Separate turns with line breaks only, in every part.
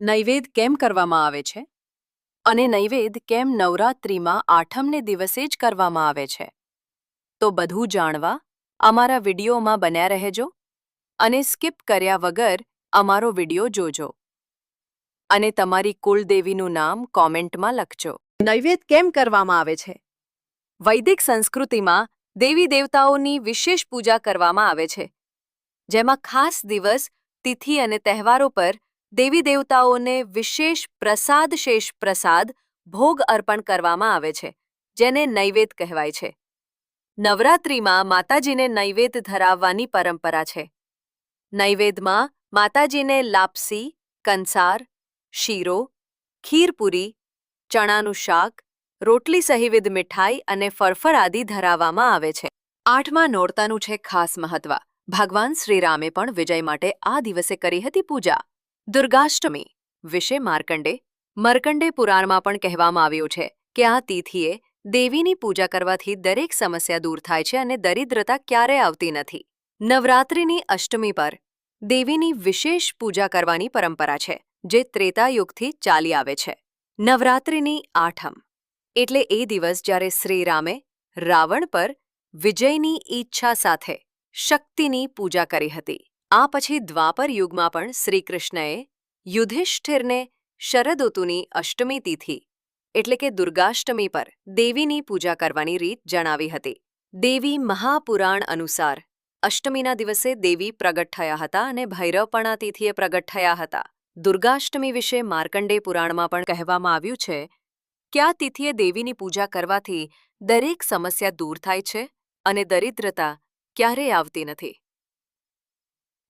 નૈવેદ કેમ કરવામાં આવે છે? અને નૈવેદ કેમ નવરાત્રિમાં આઠમને દિવસે જ કરવામાં આવે છે? તો બધું જાણવા અમારા વિડીયોમાં બન્યા રહેજો અને સ્કીપ કર્યા વગર અમારો વીડિયો જોજો. અને તમારી કુળદેવીનું નામ કોમેન્ટમાં લખજો. નૈવેદ કેમ કરવામાં આવે છે? વૈદિક સંસ્કૃતિમાં દેવી દેવતાઓની વિશેષ પૂજા કરવામાં આવે છે. જેમાં ખાસ દિવસ, તિથિ અને તહેવારો પર દેવી દેવતાઓને વિશેષ પ્રસાદ શેષ પ્રસાદ ભોગ અર્પણ કરવામાં આવે છે, જેને નૈવેદ કહેવાય છે. નવરાત્રિમાં માતાજીને નૈવેદ ધરાવવાની પરંપરા છે. નૈવેદમાં માતાજીને લાપસી, કંસાર, શીરો, ખીરપુરી, ચણાનું શાક, રોટલી સહિવિધ મીઠાઈ અને ફરફર આદિ ધરાવવામાં આવે છે. આઠમા નોરતાનું છે ખાસ મહત્વ. ભગવાન શ્રીરામે પણ વિજય માટે આ દિવસે કરી હતી પૂજા. દુર્ગાષ્ટમી વિશે માર્કંડે, મર્કંડે પુરાણમાં પણ કહેવામાં આવ્યું છે કે આ તિથિએ દેવીની પૂજા કરવાથી દરેક સમસ્યા દૂર થાય છે અને દરિદ્રતા ક્યારેય આવતી નથી. નવરાત્રિની અષ્ટમી પર દેવીની વિશેષ પૂજા કરવાની પરંપરા છે, જે ત્રેતાયુગથી ચાલી આવે છે. નવરાત્રિની આઠમ એટલે એ દિવસ જ્યારે શ્રીરામે રાવણ પર વિજયની ઈચ્છા સાથે શક્તિની પૂજા કરી હતી. આ પછી દ્વાપર યુગમાં પણ શ્રીકૃષ્ણએ યુધિષ્ઠિરને શરદોતુની અષ્ટમી તિથિ, એટલે કે દુર્ગાષ્ટમી પર દેવીની પૂજા કરવાની રીત જણાવી હતી. દેવી મહાપુરાણ અનુસાર અષ્ટમીના દિવસે દેવી પ્રગટ થયા હતા અને ભૈરવપણા તિથિએ પ્રગટ થયા હતા. દુર્ગાષ્ટમી વિશે માર્કંડે પુરાણમાં પણ કહેવામાં આવ્યું છે કે આ તિથિએ દેવીની પૂજા કરવાથી દરેક સમસ્યા દૂર થાય છે અને દરિદ્રતા ક્યારેય આવતી નથી.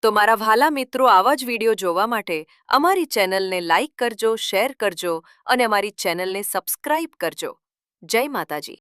તો મારા વ્હાલા મિત્રો આવા જ વીડિયો જોવા માટે અમારી ચેનલને લાઇક કરજો, શેર કરજો અને અમારી ચેનલને સબસ્ક્રાઇબ કરજો. જય માતાજી.